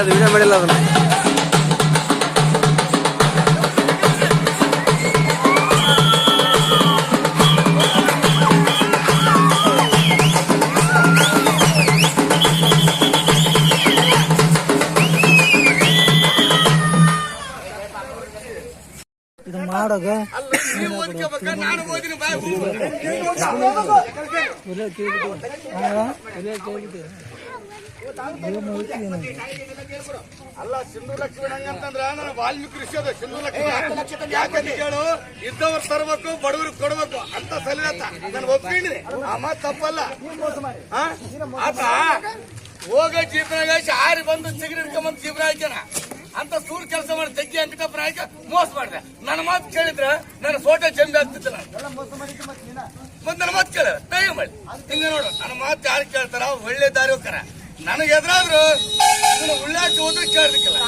ಅದು ವಿಡಿಯೋ ಮಾಡಿಲ್ಲ ಅದನ್ನ ಇದು ಮಾಡೋಗ ನೀವು ಓದ್ಕೋಬೇಕ ನಾನು ಓದಿನ ಬಾಯ್ ಅಲ್ಲ ಸಿಂಧು ಲಕ್ಷ್ಮಣ ಹಂಗಂತಂದ್ರ ನಾನು ವಾಲ್ಮೀಕಿ ಋಷಿ ಅದು ಸಿಂಧು ಲಕ್ಷ್ಮಣ ಯಾಕಂತ ಕೇಳು? ಇದ್ದವ್ರು ತರಬೇಕು ಬಡವ್ರಿಗೆ ಕೊಡಬೇಕು ಅಂತ ಸಲೀಲತ್ತ ನಾನು ಒಪ್ಕೊಂಡಿನಿ. ಆ ಮಾತು ತಪ್ಪಲ್ಲ? ಆತ ಹೋಗ ಜೀವನ ಆರಿ ಬಂದು ಸಿಗರೇಟ್ ಹಿಡ್ಕೊಂಬಂದು ಜೀವನ ಆಯ್ತಾನ ಅಂತ ಸೂರ್ ಕೆಲಸ ಮಾಡಿ ತೆಗ್ಗಿ ಅಂಕಟಪ್ಪನ ಪ್ರಾಯಕ ಮೋಸ ಮಾಡಿದೆ. ನನ್ನ ಮಾತು ಕೇಳಿದ್ರ ನನ್ನ ಫೋಟೋ ಚಂದ ಆಗ್ತಿತ್ತು ನಾನು ನನ್ನ ಮಾತು ಕೇಳ ದಯ ಮಾಡಿ. ಹಿಂಗ ನೋಡು ನನ್ನ ಮಾತು ಯಾರು ಕೇಳ್ತಾರ ಒಳ್ಳೆ ದಾರಿ ಹೋಗ್ತಾರ. ನನಗೆ ಎದುರಾದ್ರು ಉಳ್ಳಾಚಿ ಹೋದ್ರೆ ಕೇಳಲಿಕ್ಕಿಲ್ಲ.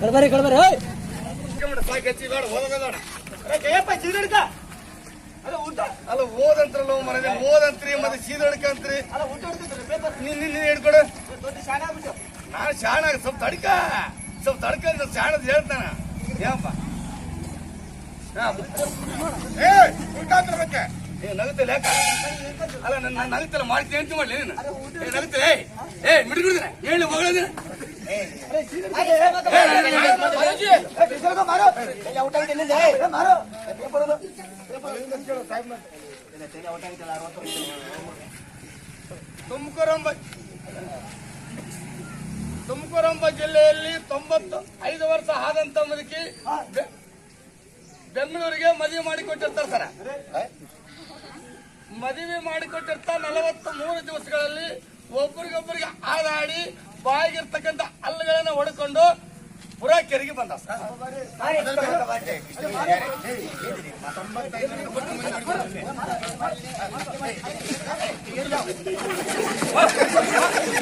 ಬೇಡ ಹೋಗೋಣ ಅಲ್ಲ ಓದಂತ್ರಲ್ಲ ಮನೆ ಓದಂತ್ರಿ ಮತ್ತೆ ಸೀದಡ್ಕ ಅಂತ್ರಿ. ನೀನ್ ದೊಡ್ಡ ನೀನ್ ಹಿಡ್ಕೊಡು. ನಾನು ಶಾಣ ಸ್ವಲ್ಪ ತಡ್ಕ ಸ್ವಲ್ಪ ತಡ್ಕ ಅಂತ ಶಾಣದ ಹೇಳ್ತಾನ ಏನಪ್ಪ ಏ ಉಲ್ಟಾತ್ರ ಬಗ್ಗೆ ಏ ನಗುತ್ತಲ್ಲ ಯಾಕ ಅಲ್ಲ ನನ್ನ ನನ್ನ ನಗುತ್ತಲ್ಲ ಮಾಡ್ತೀನಿ ಅಂತ ಮಾಡ್ಲಿ ನೀನು ಏ ನಗುತ್ತಲ್ಲ ಏಯ್ ಏ ಮಿಡ್ಗುಡ್ದಿನ ಹೇಳಿ ಮಗಳದಿನ ತುಮಕೂರಂಬ ತುಮಕೂರಂಬ ಜಿಲ್ಲೆಯಲ್ಲಿ ತೊಂಬತ್ತು ಐದು ವರ್ಷ ಆದಂತ ಮುದುಕಿ ಬೆಂಗಳೂರಿಗೆ ಮದುವೆ ಮಾಡಿಕೊಟ್ಟಿರ್ತಾರೆ ಸರ. ಮದುವೆ ಮಾಡಿಕೊಟ್ಟಿರ್ತ ನಲವತ್ತು ಮೂರು ದಿವಸಗಳಲ್ಲಿ ಒಬ್ಬರಿಗೊಬ್ಬರಿಗೆ ಆದಾಡಿ ಬಾಯಿಗಿರ್ತಕ್ಕಂಥ ಹಲ್ಲುಗಳನ್ನ ಹೊಡ್ಕೊಂಡು ಪುರಾ ಕೆರಿಗೆ ಬಂದ ಸರ್.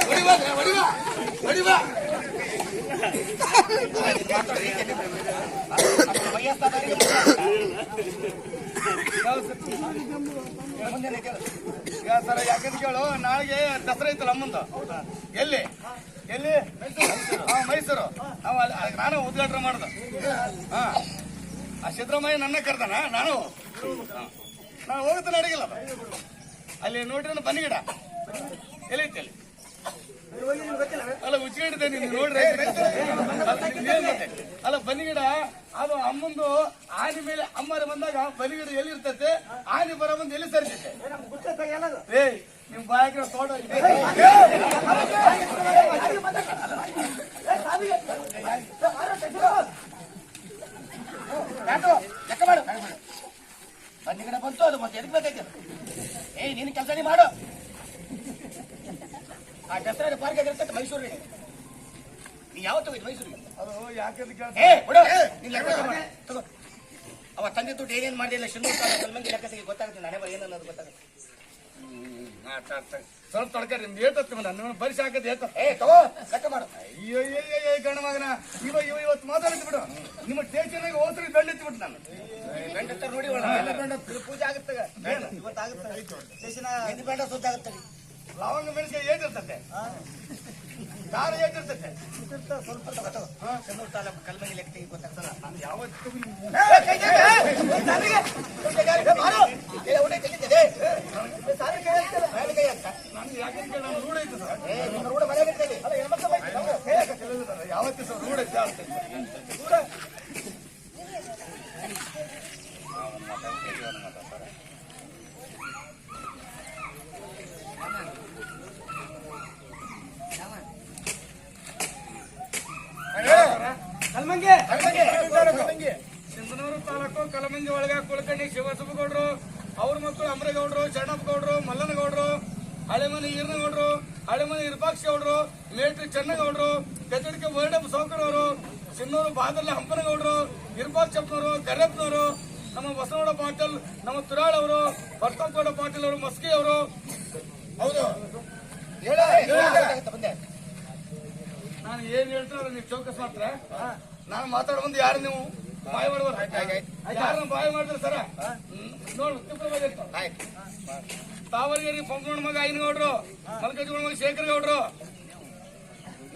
ಹೊಡಿವ ಹೊಡಿವಾ ಹೊಡಿವಾ ಸರ ಯಾಕಂತ ಕೇಳು ನಾಳೆಗೆ ದಸರಾ ಐತಲ್ಲ ಅಮ್ಮಂದು ಎಲ್ಲಿ ಎಲ್ಲಿ ಮೈಸೂರು ನಾವು ಅಲ್ಲಿ ನಾನು ಉದ್ಘಾಟನೆ ಮಾಡ್ದೆ ಆ ಸಿದ್ದರಾಮಯ್ಯ ನನ್ನ ಕರ್ದಾನ ನಾನು. ನಾನು ಹೋಗುತ್ತೆ ಅಡಿಗಿಲ್ಲ ಅಲ್ಲಿ ನೋಡ್ರಿ ಎಲ್ಲಿ ಐತೆ ಅಲ್ಲಿ ಅಲ್ಲ ಉಚ್ಚಿಡಿದೆ ನೀನು ನೋಡ್ರಿ ಅಲ್ಲ, ಬನಿಗಿಡ ಅದು ಅಮ್ಮಂದು ಆನೆ ಮೇಲೆ ಅಮ್ಮರ ಬಂದಾಗ ಬನ್ನಿಗಿಡ ಎಲ್ಲಿ ಇರ್ತೈತೆ ಆನೆ ಬರ ಬಂದು ಎಲ್ಲಿ ಸರಿತೈತೆ ಏ ನಿಮ್ ಬಾಯಕ ತೋಟ ಬನ್ನಿಗಿಡ ಬಂತು ಅದು ಮತ್ತೆ ಎದಕ್ ಬೇಕಾಯ್ತು ಏಯ್ ನೀನು ಕೆಲಸ ನೀ ಮಾಡು ಆ ದಸರಾ ಪಾರ್ಕ್ ಆಗಿರ್ತೈತೆ ಮೈಸೂರಿಗೆ ನೀ ಯಾವತ್ತು ಹೋಗಿದ್ ಮೈಸೂರಿಗೆ? ಅದು ಯಾಕೆ ಏ ಬಿಡು. ನೀನ್ ಲೆಕ್ಕ ತಗೋ. ತಗೋ. ಅವ ತಂದೆ ದುಡ್ಡು ಏನೇನು ಮಾಡಿಲ್ಲ ಶಿವಮೊಗ್ಗ ಮಂದಿ ಲೆಕ್ಕ ತೆಗಿ ಗೊತ್ತಾಗುತ್ತೆ ನಾನೇ ಬರೀ ಏನನ್ನೋದು ಗೊತ್ತಾಗುತ್ತೆ. ಸ್ವಲ್ಪ ತೊಡ್ಕ ನಿಮ್ದು ನನ್ನ ಬರಿಸಿ ಹಾಕದ್ ಏತ ಏ ತಗೋ ಮಾಡು. ಅಯ್ಯೋ ಅಯ್ಯೋ ಗಣ ಮಗನ ಇವ ಇವ ಇವತ್ತು ಮಾತಾಡ್ತಿ ಬಿಡು. ನಿಮ್ಮ ಸ್ಟೇಷನ್ಗೆ ಓತ್ರಿ ಬೆಂಡೆತ್ತಿ ಬಿಟ್ಟು ನಾನು. ಗಂಡ ನೋಡಿ ಗಂಡ ಪೂಜೆ ಆಗುತ್ತೆ. ಇವತ್ತಾಗುತ್ತೆ ಇದು ಬೇಡ ಸುದ್ದ ಆಗುತ್ತೆ ಲವಂಗ ಮೆಣಸಿಗೆ ಏಟಿರ್ತತೆ ದಾರ ಏಟಿರ್ತತೆ ಸ್ವಲ್ಪ ಶಿನ್ನೂರು ತಾಲೂಕು ಕಲ್ಮಗಿ ಲೆಕ್ಕ ತೆಗಿ ಗೊತ್ತಾಗ್ತಲ್ಲ ನಾನು ಯಾವತ್ತೂ ನಾನು ಯಾಕಂದ್ರೆ ನಾನು ರೂಢ ಐತೆ ಸರ್ ಯಾವತ್ತೂ ಸರ್ ರೂಢ ಐತೆ ಜಾಸ್ತಿ ಸಿಂಧನೂರು ತಾಲೂಕು ಕಲಮಂಗಿ ಒಳಗ ಕುಲಕರ್ಣಿ ಗೌಡ್ರು ಅವ್ರ ಮಕ್ಕಳು ಅಮರೇಗೌಡರು ಶರಣಪ್ಪಗೌಡರು ಮಲ್ಲನಗೌಡರು ಹಳೆಮನೆ ಈರ್ನಗೌಡರು ಹಳೆಮನೆ ಇರ್ಪಾಕ್ಷ ಗೌಡರು ಮೇಟ್ರಿ ಚನ್ನಗೌಡರು ಕಚಡಿಕೆ ವರ್ಣಪ್ಪ ಸೌಕರ್ಯವರು ಸಿನ್ನೂರು ಬಾದಲ್ಲ ಹಂಪನಗೌಡರು ಇರ್ಪಾಕ್ಷಪ್ಪನವರು ಕರ್ಯಪ್ಪನವರು ನಮ್ಮ ಬಸವಗೌಡ ಪಾಟೀಲ್ ನಮ್ಮ ತುರಾಳ್ ಅವರು ಗೌಡ ಪಾಟೀಲ್ ಅವರು ಮಸ್ಕಿ ಅವರು. ಹೌದು. ನಾನು ಏನ್ ಹೇಳ್ತಾರೆ ನೀವು ಚೌಕಸ್ ಮಾತ್ರ. ನಾನು ಮಾತಾಡೋ ಮುಂದೆ ಯಾರು ನೀವು? ಬಾಯ್ ಮಾಡುವರು ಯಾರನ್ನ ಬಾಯ್ ಮಾಡಿದ್ರು ಸರ? ನೋಡು ತಾವರಿಗೇರಿ ಪಂಪಣ್ಣ ಮಗ ಐನಗೌಡ್ರು ಮಲ್ಕಜ್ಜಿ ಮಗ ಶೇಖರ್ ಗೌಡ್ರು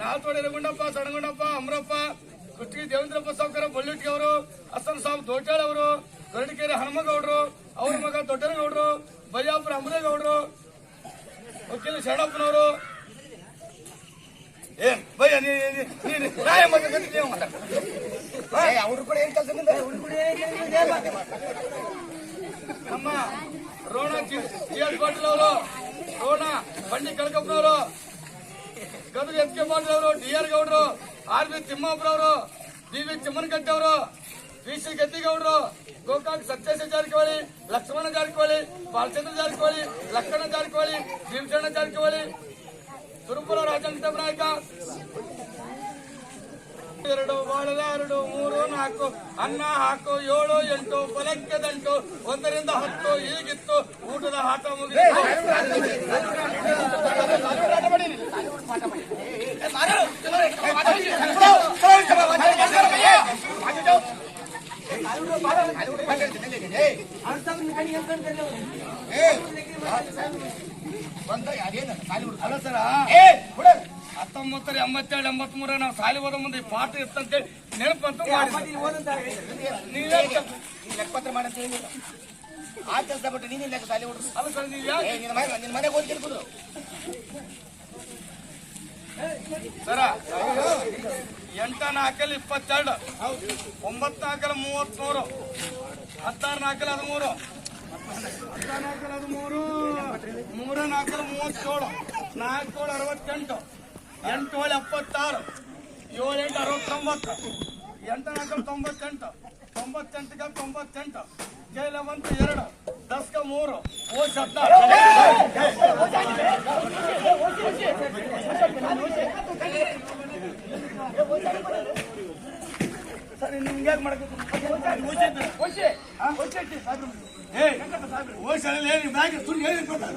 ನಾಲ್ತೋಡಿ ರಗುಂಡಪ್ಪ ಸಣಗುಂಡಪ್ಪ ಅಮರಪ್ಪ ಕುಟ್ಟಿ ದೇವೇಂದ್ರಪ್ಪ ಸಾವ್ಕರ ಬಳ್ಳಿಟ್ಟಿ ಅವರು ಹಸನ್ ಸಾಬ್ ದೊಡ್ಡಾಳ್ ಅವರು ಗರಡಿಕೆರೆ ಹನುಮಗೌಡರು ಅವ್ರ ಮಗ ದೊಡ್ಡನಗೌಡರು ಬಜಾಪುರ ಗೌಡ್ರು ವಕೀಲ ಶರಣಪ್ಪನವರು. ಏನ್? ಭಯ ನೀ ನ್ಯಾಯ ಮತ್ತೆ ಕಟ್ಟಿದ್ದೀವಿ ಮಾತಾಡ ಏ ಅವ್ರು ಕೂಡ ಏನ್ ಕೆಲಸ ನಮ್ಮ ರೋಣ ಜಿ ಎಸ್ ಪಾಟೀಲ್ ಅವರು ರೋಣ ಬಂಡಿ ಕಳಕಪ್ಪನವರು ಗದಗ ಎಸ್ ಕೆ ಪಾಟೀಲ್ ಅವರು ಡಿ ಆರ್ ಗೌಡ್ರು ಆರ್ ಬಿ ತಿಮ್ಮಾಪುರವರು ಡಿ ವಿ ಚಿಮ್ಮನಕಟ್ಟಿ ಅವರು ವಿ ಸಿ ಗದ್ದಿಗೌಡರು ಗೋಕಾಕ್ ಸತ್ಯೇಶ ಜಾರಕಿಹೊಳಿ ಲಕ್ಷ್ಮಣ ಜಾರಕಿಹೊಳಿ ಬಾಲಚಂದ್ರ ಜಾರಕಿಹೊಳಿ ಲಕ್ಕಣ ಜಾರಕಿಹೊಳಿ ಭೀಮಸಣ್ಣ ಜಾರಕಿಹೊಳಿ ಸುರಪುರ ರಾಜಂಕಟ ನಾಯಕ ಎರಡು ಬಾಳದ ಎರಡು ಮೂರು ನಾಲ್ಕು ಅನ್ನ ಹಾಕು ಏಳು ಎಂಟು ಫಲಕ್ಕೆ ದಂಟು ಒಂದರಿಂದ ಹತ್ತು ಈಗಿತ್ತು ಊಟದ ಆಟ ಮುಗಿದು ಬಂದ ಅದೇನು ಸಾಲಿ ಹುಡುಗ ಅಲ್ಲ ಸರ ಏ ಹುಡುಗ ಎಂಬತ್ತೇಳು ಎಂಬತ್ತ್ ಮೂರ ನಾವು ಸಾಲಿ ಓದೋ ಮುಂದೆ ಪಾಠ ಇತ್ತಂತೇಳಿ ನೆನಪಂತೂ ಮಾಡಿದ್ವಿ ನೀವೇ ಲೆಕ್ಕಪತ್ರ ಮಾಡಂತ ಆ ಕೆಲಸ ಬಿಟ್ಟು ನೀನು ಲೆಕ್ಕ ಸಾಲಿ ಹುಡುಗ ಅದಕ್ಕೆ ನಿನ್ನ ಮನೆ ನಿನ್ನ ಮನೆಗೆ ತಿಳ್ಕೊಡು. ಸರ ಎಂಟ ನಾಲ್ಕಲ್ಲಿ ಇಪ್ಪತ್ತೆರಡು ಒಂಬತ್ತು ನಾಲ್ಕಲ್ಲಿ ಮೂವತ್ಮೂರು ಹತ್ತಾರು ನಾಲ್ಕಲ್ಲಿ ಹದಿಮೂರು ಹತ್ತಾರು ನಾಲ್ಕಲ್ಲಿ ಹದಿಮೂರು ಮೂರು ನಾಲ್ಕಲ್ಲಿ ಮೂವತ್ತೇಳು ನಾಲ್ಕೇಳು ಅರವತ್ತೆಂಟು. ಎಂಟೋಳು ಎಪ್ಪತ್ತಾರು ಏಳೆಂಟು ಅರವತ್ತೊಂಬತ್ತು ಎಂಟು ಎಂಟನಾಕ ತೊಂಬತ್ತೆಂಟು ತೊಂಬತ್ತೆಂಟಕ ತೊಂಬತ್ತೆಂಟು ಜೈಲ ಜೈಲವಂತ ಎರಡು ದಸ್ಕ ಮೂರು ಓ ಶಬ್ದ ಸರಿ ನಿಮ್ಗೆ ಹೇಗೆ ಮಾಡಬೇಕು? ಓ ಸರಿ ಹೇಳಿ ಬ್ಯಾಗ್ ಸುಳ್ಳು ಹೇಳಿ ಕೊಟ್ಟಾಗ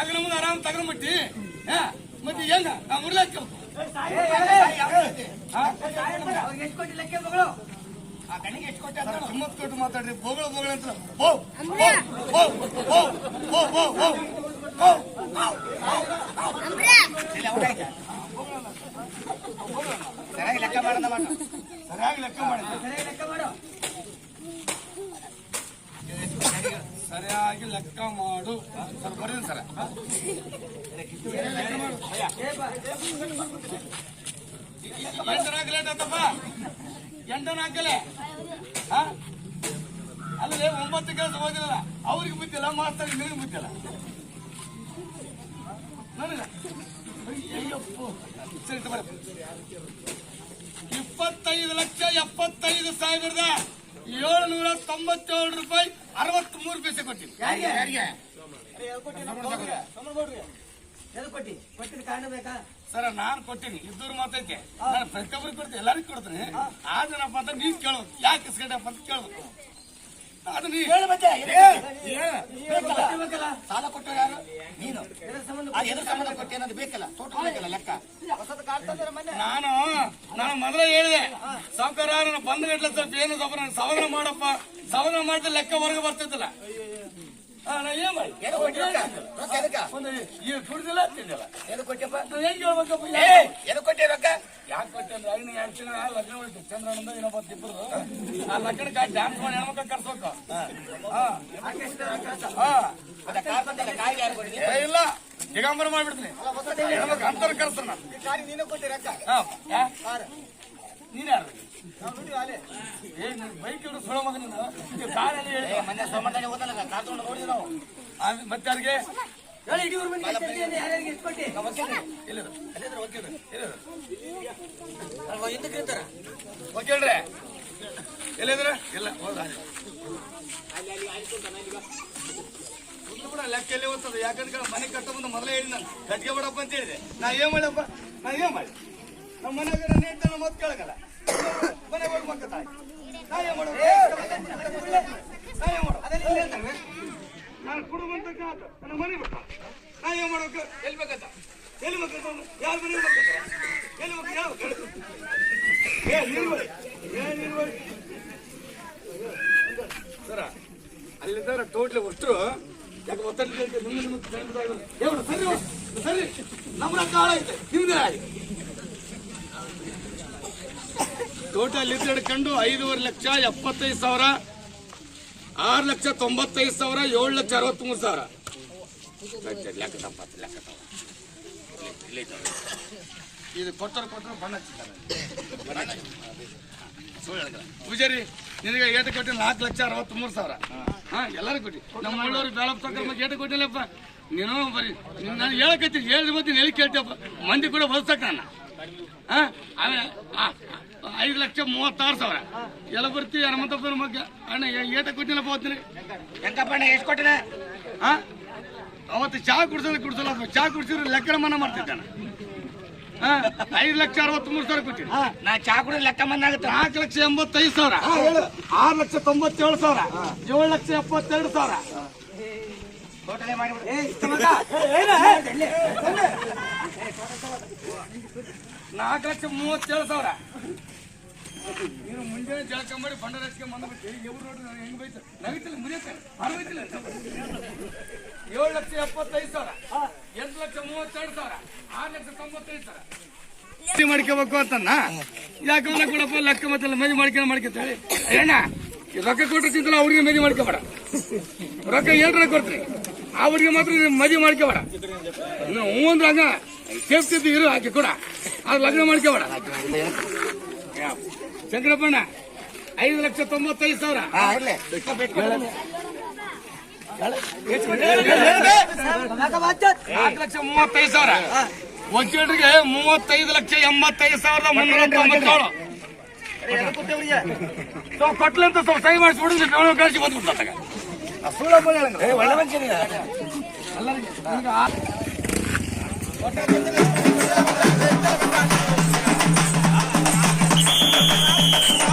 ತಗಣ ಮುಂದೆ ಆರಾಮ್ ತಗಣ ಮಟ್ಟಿ ಮತ್ತೆ ಹೆಂಗ ನಾವು ಮುರ್ಲಾಕ್ ಮೂವತ್ತು ಕೋಟಿ ಮಾತಾಡ್ರಿ. ಬೋಗಳ ಬೋಗಳ ಅಂತ ಸರಿಯಾಗಿ ಲೆಕ್ಕ ಮಾಡ ಸರಿಯಾಗಿ ಲೆಕ್ಕ ಮಾಡ. ಸರಿಯಾಗಿ ಲೆಕ್ಕ ಮಾಡೋ. ಸರಿಯಾಗಿ ಲೆಕ್ಕ ಮಾಡು. ಸರ್, ಬರ್ತೀನಿ ಸರ್. ಎಂಟು ನಾಲ್ಕು ಲೇಟ್ ಆತಪ್ಪ ಎಂಟು ನಾಲ್ಕಲೆ ಅಲ್ಲೇ ಒಂಬತ್ತು ಕೆಲಸ ಓದಿಲ್ಲ ಅವ್ರಿಗೆ ಬಿದ್ದಿಲ್ಲ ಮಾಡ್ತಾರೆ ನಿನಗೆ ಬಿದ್ದಿಲ್ಲ ನನಗೆ. ಇಪ್ಪತ್ತೈದು ಲಕ್ಷ ಎಪ್ಪತ್ತೈದು ಸಾವಿರದ ಏಳ್ನೂರ ತೊಂಬತ್ತೇಳು ರೂಪಾಯಿ ಅರವತ್ತ್ ಮೂರು ಪೈಸೆ ಕೊಟ್ಟಿನಿ. ಯಾರಿಗೆ? ಸರ ನಾನು ಕೊಟ್ಟಿನಿ. ಇದ್ದವ್ರು ಮಾತೈತೆ ನಾನು ಪ್ರತಿಯೊಬ್ಬರಿಗೆ ಕೊಡ್ತೀನಿ. ಎಲ್ಲರಿಗೂ ಕೊಡ್ತೀನಿ. ಆದನಪ್ಪ ಅಂತ ನೀನ್ ಕೇಳೋದು. ಯಾಕೆ ಇಸ್ಕೊಂಡಪ್ಪ ಅಂತ ಕೇಳೋದು ಅದು ನೀ ಹೇಳು ಮತ್ತೆ ಬೇಕಲ್ಲ ಸಾಲ ಕೊಟ್ಟ ಯಾರು? ನೀನು. ಅದು ಎದುರು ಸಂಬಂಧ ಕೊಟ್ಟು ಬೇಕಲ್ಲ? ತೋಟ ಬೇಕಲ್ಲ ಲೆಕ್ಕ? ನಾನು ನಾನು ಮೊದಲೇ ಹೇಳಿದೆ. ಸಾವುಕಾರ ನನ್ನ ಬಂದ ಗಟ್ಲೆ ಸ್ವಲ್ಪ ಏನು ಸ್ವಲ್ಪ ನಾನು ಸವನ ಮಾಡಪ್ಪ. ಸವನ ಮಾಡಿದ್ರೆ ಲೆಕ್ಕ ಹೊರಗೆ ಬರ್ತಿದ್ದಿಲ್ಲ ಕುಡ್ದಿಲ್ಲ ತಿಂದಿಲ್ಲ ಏನು ಕೊಟ್ಟಿಯಪ್ಪ ನಾನು ಹೆಂಗ್ ಹೇಳ್ಬೇಕಪ್ಪ ಏನು ಕೊಟ್ಟಿ ರೊಕ್ಕ ಯಾಕೆ ಕೊಟ್ಟೆ ಅಂದ್ರೆ ಐದು ಎರಡು ತಿಂಗಳ ಲಗ್ನ ಉಳಿತು ಚಂದ್ರನಂದ ಇನ್ನೊಬ್ಬ ಇಬ್ಬರು ಆ ಲಗ್ನಕ್ಕೆ ಡ್ಯಾನ್ಸ್ ಮಾಡಿ ಹೆಣ್ಮಕ್ಳು ಕರ್ಸ್ಬೇಕು. ಹಾ. ಹಾ. ಮತ್ತೆ ಕಾರ್ ಬಂದಲ್ಲ ಕಾಯಿಗೆ ಯಾರು ಕೊಡಿ ಏ, ಇಲ್ಲ. ದಿಗಂಬರ ಮಾಡ್ಬಿಡ್ತೀನಿ. ಅಂತರ ಕರ್ಸ್ತಾನ ನಾನು. ಯಾ? ನೀನ್ ಯಾರು ಬೈಕ್ ಹಿಡಿದು ಸುಳ ನೀನು ಕಾರಲ್ಲಿ ಹೇಳಿ ಮನೆ ಸೋಮಣ್ಣಗೆ ಹೋದಲ್ಲ ಕಾರ್ ತಗೊಂಡು ನಾವು ಮತ್ತೆ ಯಾರಿಗೆ ಇಡೀ ಊರ್ ಯಾರ್ಯಾರಿಗೆ ಎಲ್ಲಿದ್ರು ಎಲ್ಲಿದ್ರು ವಕೀಲ್ರು ಎಲ್ಲಿದ್ರು ಹಿಂದಕ್ಕೆ ನಿಂತಾರ ವಕೀಲ್ರೆ ಎಲ್ಲಿದ್ರ ಇಲ್ಲ ಹೌದಾ ಕೂಡ ಲೆಕ್ಕ ಎಲ್ಲಿ ಹೋಗ್ತದೆ ಯಾಕಂದ್ರೆ ಮನೆ ಕಟ್ಟೋದನ್ನ ಮುಂದೆ ಮೊದಲೇ ಹೇಳಿ ನಾನು ಕಟ್ಗೆ ಬಿಡಪ್ಪ ಅಂತ ಹೇಳಿದೆ ನಾ ಏನ್ ಮಾಡಪ್ಪ ನಾ ಏನ್ ಮಾಡಿ ನಮ್ಮ ಮನೆಯಾಗ ನೇಡ್ತಾನ ಮತ್ ಕೇಳಗಲ್ಲ ಮನೆ ಹೋಗಿ ಮಕ್ಕ ತಾಯಿ. ನಾ ಏನ್ ಮಾಡೋದು? ನಾ ಏನ್ ಮಾಡೋದು? ನಾನು ಕುಡುಬಂತ ಕಾತ ನನ್ನ ಮನೆ ಬಿಟ್ಟ. ನಾ ಏನ್ ಮಾಡ್ಬೇಕು ಎಲ್ಲಿ ಬೇಕಂತ ಎಲ್ಲಿ ಬೇಕಂತ ಯಾರ ಮನೆ ಬೇಕಂತ ಎಲ್ಲಿ ಬೇಕು ಯಾವ ಏ ನಿರ್ವಹಣೆ ಏ ನಿರ್ವಹಣೆ ಸರ, ಅಲ್ಲಿದ್ದಾರೆ ಟೋಟ್ಲಿ ಒಟ್ಟರು ಯಾಕೆ ಒತ್ತಡ ನಿಮ್ಮ ಏನು ಸರಿ ಸರಿ ನಮ್ಮ ಕಾಳ ಐತೆ, ನಿಮ್ದೇ ಆಯ್ತು ಟೋಟಲ್ ಇದು ಹಿಡ್ಕೊಂಡು ಐದೂವರೆ ಲಕ್ಷ ಎಪ್ಪತ್ತೈದು ಸಾವಿರ, ಆರು ಲಕ್ಷ ತೊಂಬತ್ತೈದು ಸಾವಿರ, ಏಳು ಲಕ್ಷ ಅರವತ್ಮೂರು ಸಾವಿರ. ಇದು ಕೊಟ್ಟರು ಕೊಟ್ಟರು ಬಣ್ಣ ಪೂಜಾರಿ, ನಿನಗೆ ಏಟು ಕೊಟ್ಟಿ ನಾಲ್ಕು ಲಕ್ಷ ಅರವತ್ಮೂರು ಸಾವಿರ. ಹಾ ಎಲ್ಲರೂ ಕೊಟ್ಟಿ ನಮ್ಮ ಮಂಗಳೂರು ಬೇಳಪ್ಪ ತಕ್ಕ ಏಟು ಕೊಟ್ಟಿಲ್ಲಪ್ಪ. ನೀನು ಬರೀ, ನಾನು ಹೇಳಕತ್ತೀನಿ ಹೇಳಿದ ಮತ್ತೆ ಎಲ್ಲಿ ಕೇಳ್ತೇವಪ್ಪ ಮಂದಿ ಕೂಡ ಬದುಸಕ್ಕ ನಾನು. ಹಾ, ಆಮೇಲೆ ಐದು ಲಕ್ಷ ಮೂವತ್ತಾರು ಸಾವಿರ. ಎಲ್ಲ ಬರ್ತಿ ಹನುಮಂತಪ್ಪನ ಮಗ ಅಣ್ಣ ಏಟ ಕೊಟ್ಟಿಲ್ಲಪ್ಪ ಹೆಂಗಪ್ಪ ಅಣ್ಣ ಎಷ್ಟು ಕೊಟ್ಟಿನ ಹಾ ಅವತ್ತು ಚಾ ಕುಡ್ಸಲ್ಲ ಕುಡ್ಸಲ್ಲ ಚಾ ಕುಡ್ಸಿದ್ರೆ ಲೆಕ್ಕ ಮನ ಮಾಡ್ತಿದ್ದಾನೆ ಐದು ಲಕ್ಷ ಅರವತ್ಮೂರು ಸಾವಿರ ಕೊಟ್ಟಿನಿ ನಾ ಚಾ ಕುಡಿದ್ರೆ ಲೆಕ್ಕ ಬಂದಾಗುತ್ತೆ ನಾಲ್ಕು ಲಕ್ಷ ಎಂಬತ್ತೈದು ಸಾವಿರ. ಆರು ಲಕ್ಷ ತೊಂಬತ್ತೇಳು ಸಾವಿರ. ಏಳು ಲಕ್ಷ ಎಪ್ಪತ್ತೆರಡು ಸಾವಿರ. ನಾಲ್ಕು ಲಕ್ಷ ಮೂವತ್ತೇಳು ಸಾವಿರ. ನೀನು ಮುಂಜಾನೆ ಜಾಕ ಮಾಡಿ ಬಂಡ ರಚಿಕೆ ಬಂದ್ಬಿಟ್ಟು ಎವ್ರು ನೋಡ್ರಿ ನಾನು ಹೆಂಗ್ ಬೈತ ನಗಿತಿಲ್ಲ ಮುರಿಯತ್ತೆ ಅರವೈತಿಲ್ಲ ಏಳು ಲಕ್ಷ ಎಪ್ಪತ್ತೈದು ಸಾವಿರ, ಎಂಟು ಲಕ್ಷ ಮೂವತ್ತೆರಡು ಸಾವಿರ, ಆರು ಲಕ್ಷ ತೊಂಬತ್ತೈದು ಸಾವಿರ. ಮಾಡ್ಕೋಬೇಕು ಅಂತನ್ನ? ಯಾಕಂದ್ರೆ ಕೊಡಪ್ಪ, ಲೆಕ್ಕ ಮತ್ತೆ ಮದುವೆ ಮಾಡ್ಕೊಂಡು ಮಾಡ್ಕೊತೇಳಿ ಈ ರೊಕ್ಕ ಕೊಟ್ಟರೆ ತಿಂತಲ್ಲ ಅವ್ರಿಗೆ ಮದುವೆ ಮಾಡ್ಕೋಬೇಡ. ರೊಕ್ಕ ಏನ್ರ ಕೊಡ್ತೀರಿ. ಅವ್ರಿಗೆ ಮಾತ್ರ ಮದಿ ಮಾಡ್ಕೋಬೇಡ. ಹ್ಞೂ ಅಂದ್ರೆ ಹಂಗ, ಸೇಫ್ಟಿ ಇರು ಹಾಕಿ ಕೂಡ. ಅದು ಲಗ್ನ ಮಾಡ್ಕೋಬೇಡ. ಶಂಕರಪ್ಪಣ್ಣ ಐದು ಲಕ್ಷ ತೊಂಬತ್ತೈದು ಸಾವಿರ. ನಾಲ್ಕು ಲಕ್ಷ ಮೂವತ್ತೈದು ಸಾವಿರ. ವಕೀಲರಿಗೆ ಮೂವತ್ತೈದು ಲಕ್ಷ ಎಂಬತ್ತೈದು ಸಾವಿರದ ಮುನ್ನೂರ ತೊಂಬತ್ತೇಳು. ತಾವು ಕೊಟ್ಲಂತ ಸ್ವಲ್ಪ ಸಹಿ ಮಾಡಿಸಿ ಬಿಡಿದ್ರೆ ಕಳಿಸಿ ಬಂದ್ಬಿಡ್ತಾಗ ಒಳ್ಳೆ ಮನುಷ್ಯನಿಗೆ あっ!